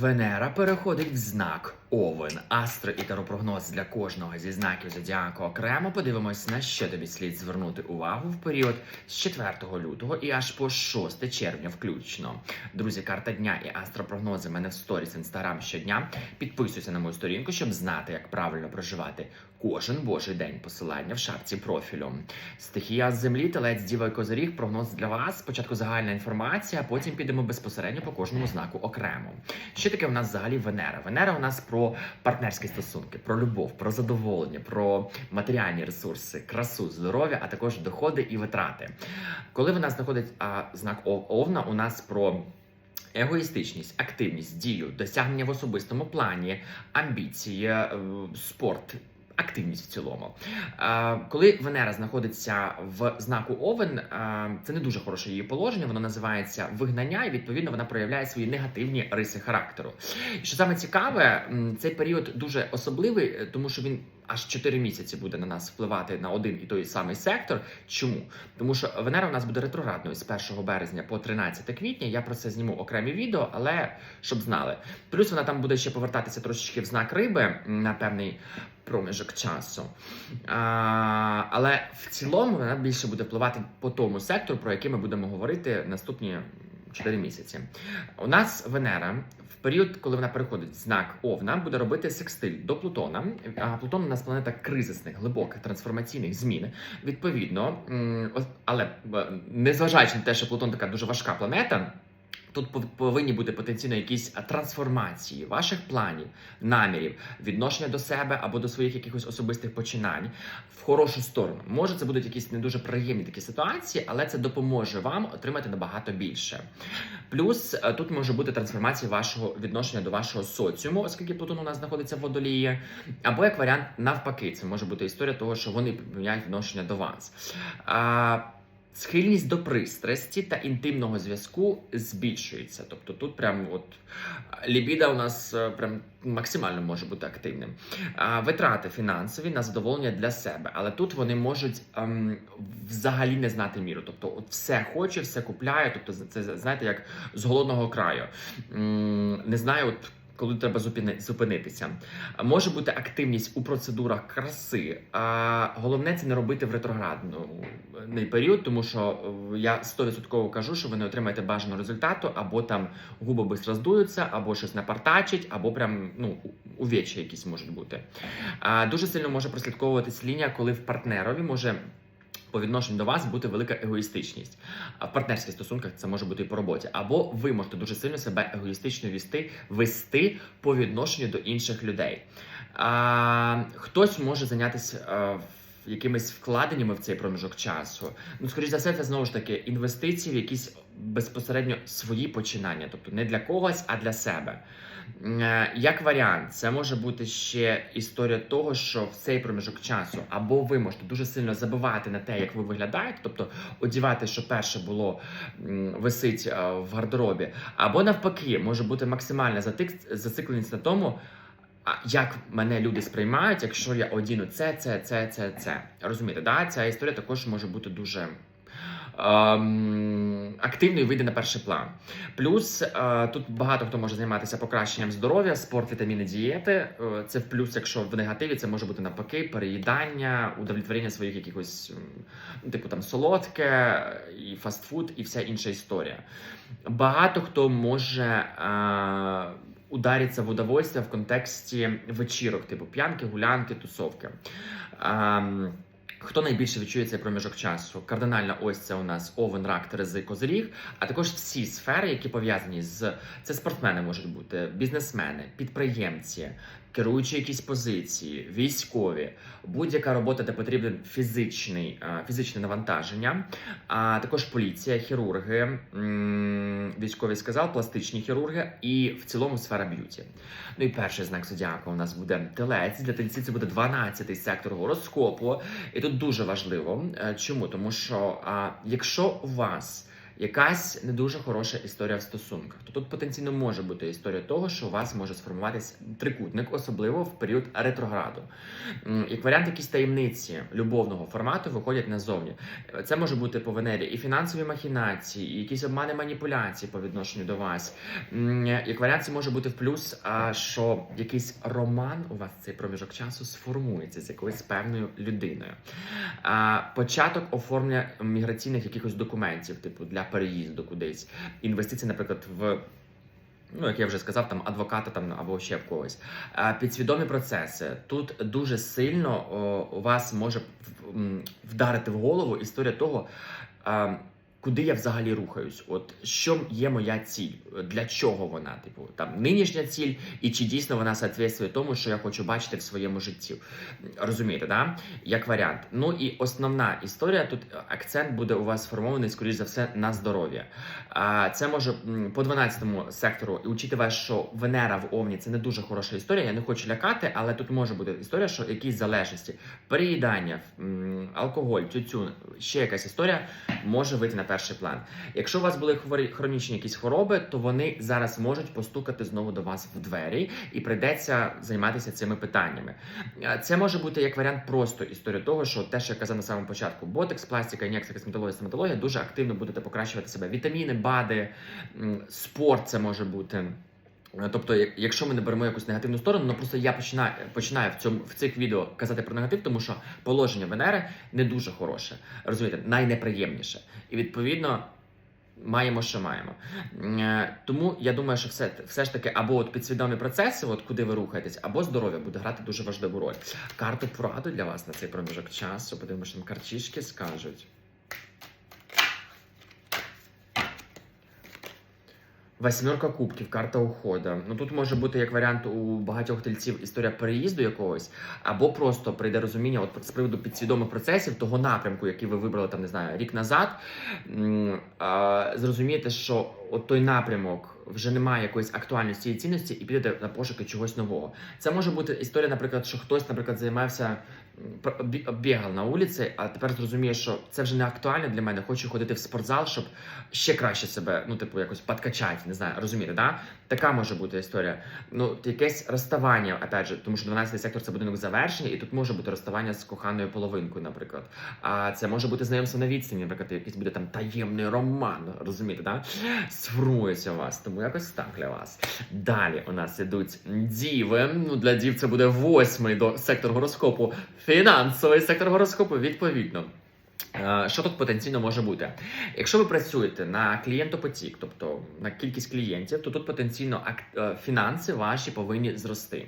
Венера переходить в знак Овен. Астро і таропрогноз для кожного зі знаків зодіаку окремо. Подивимось, на що тобі слід звернути увагу в період з 4 лютого і аж по 6 червня включно. Друзі, карта дня і астропрогнози мене в сторіс інстаграм щодня. Підписуйся на мою сторінку, щоб знати, як правильно проживати кожен божий день. Посилання в шапці профілю. Стихія землі, телець, діва і козиріг. Прогноз для вас. Спочатку загальна інформація, а потім підемо безпосередньо по кожному знаку окремо. Що таке у нас взагалі Венера? Венера у нас про партнерські стосунки, про любов, про задоволення, про матеріальні ресурси, красу, здоров'я, а також доходи і витрати. Коли вона знаходить а, знак Овна, у нас про. Егоїстичність, активність, дію, досягнення в особистому плані, амбіції, е, спорт, активність в цілому. Е, Коли Венера знаходиться в знаку Овен, е, це не дуже хороше її положення. Воно називається вигнання, і відповідно вона проявляє свої негативні риси характеру. Що саме цікаве, цей період дуже особливий, е, тому що він аж 4 місяці буде на нас впливати на один і той самий сектор. Чому? Тому що Венера у нас буде ретроградною з 1 березня по 13 квітня. Я про це зніму окремі відео, але щоб знали. Плюс вона там буде ще повертатися трошечки в знак риби на певний проміжок часу. А, але в цілому вона більше буде впливати по тому сектору, про який ми будемо говорити наступні 4 місяці. У нас Венера. В період, коли вона переходить знак Овна, буде робити секстиль до Плутона. А Плутон у нас планета кризисних, глибоких трансформаційних змін. Відповідно, але незважаючи на те, що Плутон така дуже важка планета. Тут повинні бути потенційно якісь трансформації ваших планів, намірів, відношення до себе або до своїх якихось особистих починань в хорошу сторону. Може, це будуть якісь не дуже приємні такі ситуації, але це допоможе вам отримати набагато більше. Плюс е, тут може бути трансформація вашого відношення до вашого соціуму, оскільки Плутон у нас знаходиться в водолії, або як варіант навпаки, це може бути історія того, що вони поміняють відношення до вас. Схильність до пристрасті та інтимного зв'язку збільшується. Тобто тут прям от лібіда у нас е, прям максимально може бути активним. А, витрати фінансові на задоволення для себе, але тут вони можуть ем, взагалі не знати міру. Тобто, от все хоче, все купляє. Тобто, це знаєте, як з голодного краю. М, не знаю, от. Коли треба зупинитися, може бути активність у процедурах краси. А головне це не робити в ретроградний період, тому що е, я 100% кажу, що ви не отримаєте бажаного результату, або там губи швидко роздуються, або щось напартачить, або прям ну увечі якісь можуть бути. Дуже сильно може прослідковуватись лінія, коли в партнерові може. По відношенню до вас бути велика егоїстичність. А в партнерських стосунках це може бути і по роботі. Або ви можете дуже сильно себе егоїстично вести, вести по відношенню до інших людей. А, хтось може зайнятися а, в- якимись вкладеннями в цей проміжок часу. Ну, скоріш за все, це знову ж таки інвестиції в якісь безпосередньо свої починання, тобто не для когось, а для себе. Е, Як варіант, це може бути ще історія того, що в цей проміжок часу або ви можете дуже сильно забивати на те, як ви виглядаєте, тобто одівати, що перше було висить е, в гардеробі, або навпаки, може бути максимальна зацикленість на тому. Як мене люди сприймають, якщо я одіну це, це, це, це, це. Розумієте, да? ця історія також може бути дуже ем, активною і вийде на перший план. Плюс е, тут багато хто може займатися покращенням здоров'я, спорт, вітаміни, дієти. Е, це в плюс, якщо в негативі це може бути навпаки, переїдання, удовлетворення своїх якихось, типу там солодке, і фастфуд, і вся інша історія. Багато хто може. Е, удариться в удовольствие в контексті вечірок, типу п'янки, гулянки, тусовки. Ем, Хто найбільше відчує цей проміжок часу? Кардинальна ось це у нас овен, рак, терези, козиріг, а також всі сфери, які пов'язані з це спортсмени можуть бути, бізнесмени, підприємці, керуючі якісь позиції, військові, будь-яка робота, де потрібен фізичний, е, фізичне навантаження, а також поліція, хірурги, військові сказав, пластичні хірурги і в цілому сфера б'юті. Ну і перший знак зодіака у нас буде телець. Для тельців це буде 12-й сектор гороскопу. І тут дуже важливо. Е, Чому? Тому що якщо у вас якась не дуже хороша історія в стосунках. То тут потенційно може бути історія того, що у вас може сформуватись трикутник, особливо в період ретрограду. Як варіант, якісь таємниці любовного формату виходять назовні. Це може бути по Венері і фінансові махінації, і якісь обмани маніпуляції по відношенню до вас. Як варіант, це може бути в плюс, що якийсь роман у вас цей проміжок часу сформується з якоюсь певною людиною. Початок оформлення міграційних якихось документів, типу для переїзду кудись, інвестиції, наприклад, в. Ну, як я вже сказав, там адвоката там або ще в когось. Підсвідомі процеси. Тут дуже сильно о, у вас може вдарити в голову історія того, куди я взагалі рухаюсь. От що є моя ціль, для чого вона? Типу, там нинішня ціль, і чи дійсно вона соответствує тому, що я хочу бачити в своєму житті. Розумієте, да? Як варіант. Ну і основна історія тут акцент буде у вас сформований, скоріш за все, на здоров'я. А це може по 12-му сектору, і учитывая, що Венера в Овні це не дуже хороша історія. Я не хочу лякати, але тут може бути історія, що якісь залежності, переїдання, алкоголь, тютюн, ще якась історія може вийти на перший план. Якщо у вас були хворі хронічні якісь хвороби, то вони зараз можуть постукати знову до вас в двері, і прийдеться займатися цими питаннями. Е, Це може бути як варіант просто історія того, що те, що я казав на самому початку, ботекс, пластика, ін'єкція, косметологія, стоматологія дуже активно будете покращувати себе. Вітаміни, БАДи, спорт це може бути. Е, Тобто, якщо ми не беремо якусь негативну сторону, ну просто я починаю, починаю в цьому в цих відео казати про негатив, тому що положення Венери не дуже хороше, розумієте, найнеприємніше. І відповідно. Маємо, що маємо. Е, Тому я думаю, що все, все ж таки або от підсвідомі процеси, от куди ви рухаєтесь, або здоров'я буде грати дуже важливу роль. Карту пораду для вас на цей проміжок часу. Подивимося, нам картішки скажуть. Восьмерка кубків, карта ухода. Ну тут може бути як варіант у багатьох тельців історія переїзду якогось, або просто прийде розуміння от з приводу підсвідомих процесів того напрямку, який ви вибрали там, не знаю, рік назад. Зрозумієте, що от той напрямок вже не має якоїсь актуальності і цінності, і підете на пошуки чогось нового. Це може бути історія, наприклад, що хтось, наприклад, займався бігав на вулиці, а тепер зрозуміє, що це вже не актуально для мене. Хочу ходити в спортзал, щоб ще краще себе, ну, типу, якось подкачати, не знаю, розумієте, да? Така може бути історія. Ну, якесь розставання, опять же, тому що 12 сектор це будинок завершення, і тут може бути розставання з коханою половинкою, наприклад. А це може бути знайомство на відстані, наприклад, якийсь буде там таємний роман, розумієте, да? Сформується у вас, тому якось так для вас. Далі у нас ідуть діви. Ну, для дів це буде восьмий до сектор гороскопу, фінансовий сектор гороскопу, відповідно. Е, Що тут потенційно може бути? Якщо ви працюєте на клієнтопотік, тобто на кількість клієнтів, то тут потенційно е, фінанси ваші повинні зрости.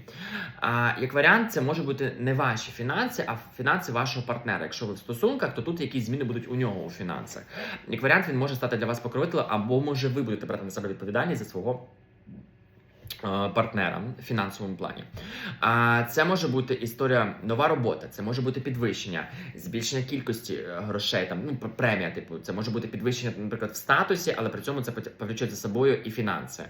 А як варіант, це може бути не ваші фінанси, а фінанси вашого партнера. Якщо ви в стосунках, то тут якісь зміни будуть у нього у фінансах. Як варіант, він може стати для вас покровителем, або може ви будете брати на себе відповідальність за свого. Е, Партнера в фінансовому плані. А це може бути історія нова робота, це може бути підвищення, збільшення кількості е, грошей, там ну премія, типу, це може бути підвищення, наприклад, в статусі, але при цьому це повлече за собою і фінанси.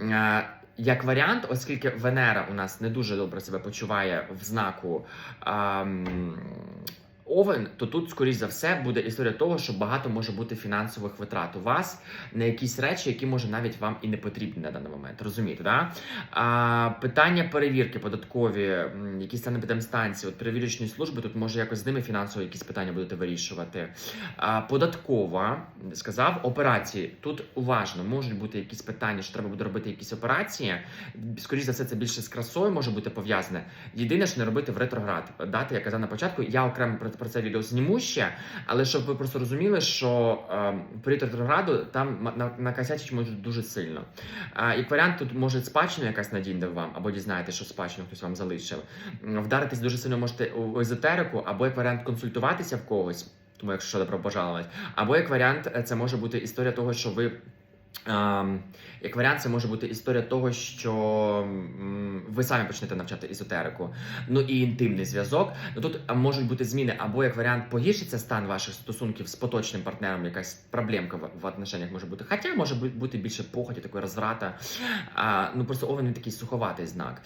Е, Як варіант, оскільки Венера у нас не дуже добре себе почуває в знаку. ам, Овен, то тут, скоріш за все, буде історія того, що багато може бути фінансових витрат у вас на якісь речі, які може навіть вам і не потрібні на даний момент. Розумієте, да? А, питання перевірки податкові, якісь санепідемстанції, от перевірочні служби, тут може якось з ними фінансово якісь питання будете вирішувати. А, податкова, сказав, операції. Тут уважно можуть бути якісь питання, що треба буде робити якісь операції. Скоріше за все, це більше з красою може бути пов'язане. Єдине, що не робити в ретроград. Дати, я казав на початку, я окремо про, це відео зніму ще, але щоб ви просто розуміли, що е, період ретрограду там накосячить можуть дуже сильно. А, як варіант, тут може спадщина якась надійде вам, або дізнаєтесь, що спадщину хтось вам залишив. Вдаритись дуже сильно можете у езотерику, або як варіант консультуватися в когось. Тому якщо добро пожаловать. Або як варіант, е, це може бути історія того, що ви. Ем, як варіант, це може бути історія того, що ви самі почнете навчати езотерику. Ну і інтимний зв'язок. Ну тут можуть бути зміни, або як варіант погіршиться стан ваших стосунків з поточним партнером, якась проблемка в, отношеннях може бути. Хоча може бути більше похоті, такої розврата. Ну просто овен він такий суховатий знак.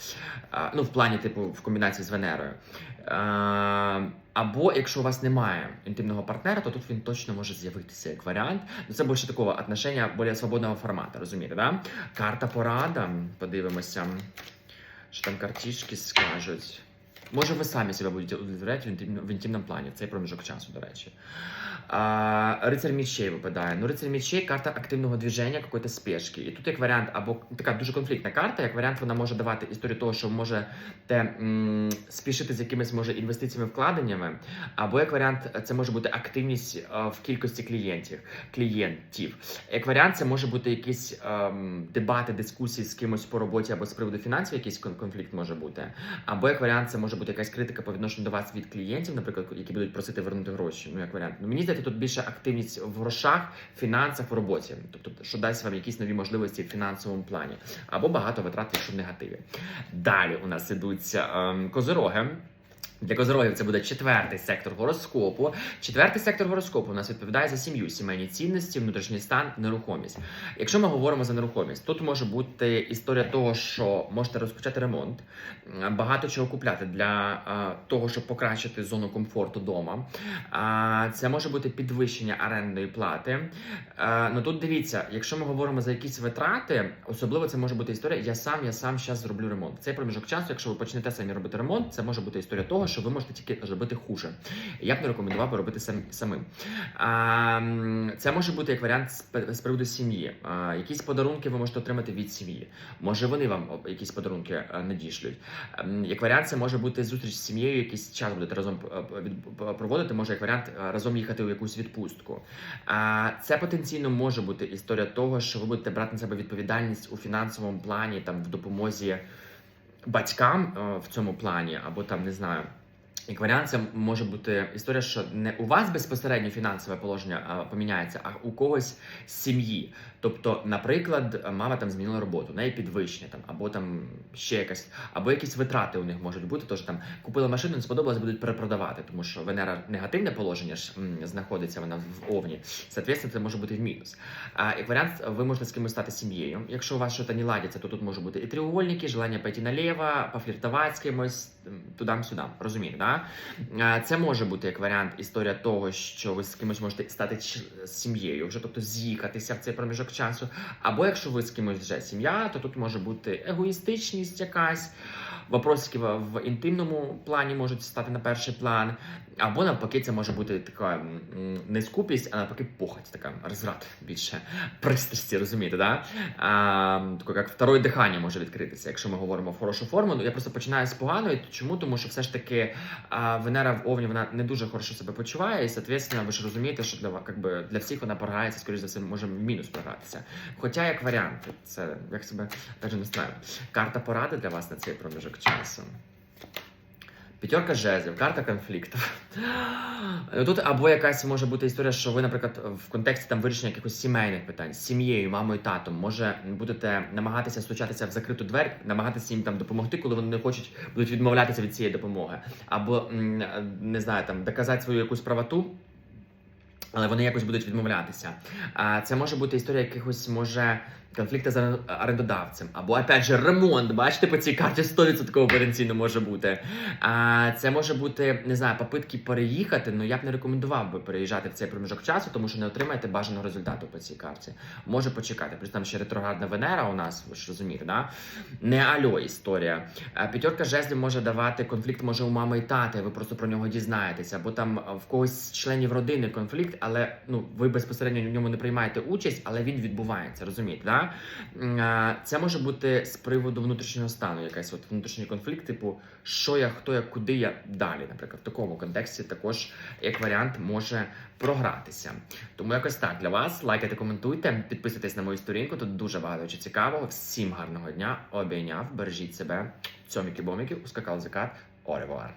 Ну, в плані, типу, в комбінації з Венерою. А, Або якщо у вас немає інтимного партнера, то тут він точно може з'явитися як варіант. Ну це більше такого отношення більш свободного формату, розумієте, да? Карта порада. Подивимося, що там картішки скажуть. Може, ви самі себе будете удовлетворяти в, інтим, в інтимному плані, цей проміжок часу, до речі. А, рицар мечей випадає. Ну, рицар мечей карта активного движення, какої-то спешки. І тут як варіант, або така дуже конфліктна карта, як варіант, вона може давати історію того, що може те спішити з якимись може інвестиціями, вкладеннями, або як варіант, це може бути активність а, в кількості клієнтів. клієнтів. Як варіант, це може бути якісь ем, дебати, дискусії з кимось по роботі або з приводу фінансів, якийсь конфлікт може бути. Або як варіант, це може бути якась критика по відношенню до вас від клієнтів, наприклад, які будуть просити вернути гроші. Ну, як варіант. Ну, мені здається, тут більше активність в грошах, фінансах, в роботі. Тобто, що дасть вам якісь нові можливості в фінансовому плані. Або багато витрат, якщо в негативі. Далі у нас ідуть ем, козороги. Для козорогів це буде четвертий сектор гороскопу. Четвертий сектор гороскопу у нас відповідає за сім'ю, сімейні цінності, внутрішній стан, нерухомість. Якщо ми говоримо за нерухомість, тут може бути історія того, що можете розпочати ремонт, багато чого купляти для того, щоб покращити зону комфорту вдома. А, це може бути підвищення орендної плати. Ну тут дивіться, якщо ми говоримо за якісь витрати, особливо це може бути історія. Я сам, я сам зараз зроблю ремонт. Цей проміжок часу, якщо ви почнете самі робити ремонт, це може бути історія того, що ви можете тільки зробити хуже. Я б не рекомендував би робити сам, самим. Це може бути як варіант з, приводу сім'ї. Якісь подарунки ви можете отримати від сім'ї. Може, вони вам якісь подарунки е, надішлють. Як варіант, це може бути зустріч з сім'єю, якийсь час будете разом проводити. Може, як варіант, е, разом їхати у якусь відпустку. А це потенційно може бути історія того, що ви будете брати на себе відповідальність у фінансовому плані, там в допомозі батькам е, в цьому плані, або там не знаю. Як варіант, це може бути історія, що не у вас безпосередньо фінансове положення а, поміняється, а у когось з сім'ї. Тобто, наприклад, мама там змінила роботу, неї підвищення там, або там ще якась, або якісь витрати у них можуть бути. Тож там купила машину, не сподобалось, будуть перепродавати, тому що Венера негативне положення ж знаходиться вона в овні. Соответственно, це може бути в мінус. А як варіант, ви можете з кимось стати сім'єю. Якщо у вас щось не ладиться, то тут може бути і треугольники, желання пойти наліво, пофліртувати з кимось тудам-сюдам. Розумієте, да? Це може бути як варіант історія того, що ви з кимось можете стати сім'єю, вже тобто з'їхатися в цей проміжок часу. Або якщо ви з кимось вже сім'я, то тут може бути егоїстичність якась. Вопросики в, інтимному плані можуть стати на перший план, або навпаки, це може бути така не скупість, а навпаки похоть, така розврат більше пристрасті, розумієте, да? А, таке, як второе дихання може відкритися, якщо ми говоримо в хорошу форму. Ну я просто починаю з поганої. Чому? Тому що все ж таки Венера в Овні вона не дуже хорошо себе почуває, і соответственно, ви ж розумієте, що для как для всіх вона програється, скоріш за все, може в мінус програтися. Хоча як варіант, це як себе навіть не знаю. Карта поради для вас на цей проміжок часу. П'ятерка жезлів, карта конфліктів. Тут або якась може бути історія, що ви, наприклад, в контексті там вирішення якихось сімейних питань з сім'єю, мамою, татом, може будете намагатися стучатися в закриту двері, намагатися їм там допомогти, коли вони не хочуть, будуть відмовлятися від цієї допомоги, або не знаю, там доказати свою якусь правоту. Але вони якось будуть відмовлятися. А це може бути історія якихось може конфлікту з орендодавцем, або опять же ремонт. Бачите, по цій карті 100% потенційно може бути. А це може бути не знаю, попитки переїхати. Ну я б не рекомендував би переїжджати в цей проміжок часу, тому що не отримаєте бажаного результату по цій карті. Може почекати. Плюс там ще ретроградна Венера у нас, ви ж розумієте, да? Не альо історія. П'ятерка жезлів може давати конфлікт, може у мами і тата, і ви просто про нього дізнаєтеся, або там в когось з членів родини конфлікт, але ну ви безпосередньо в ньому не приймаєте участь, але він відбувається, розумієте? Да? М, Це може бути з приводу внутрішнього стану, якийсь от внутрішній конфлікт, типу, що я, хто я, куди я далі. Наприклад, в такому контексті також як варіант може програтися. Тому якось так для вас. Лайкайте, коментуйте, підписуйтесь на мою сторінку. Тут дуже багато чого цікавого. Всім гарного дня. Обійняв, бережіть себе. Цьоміки-боміки, ускакав закат. Оревуар.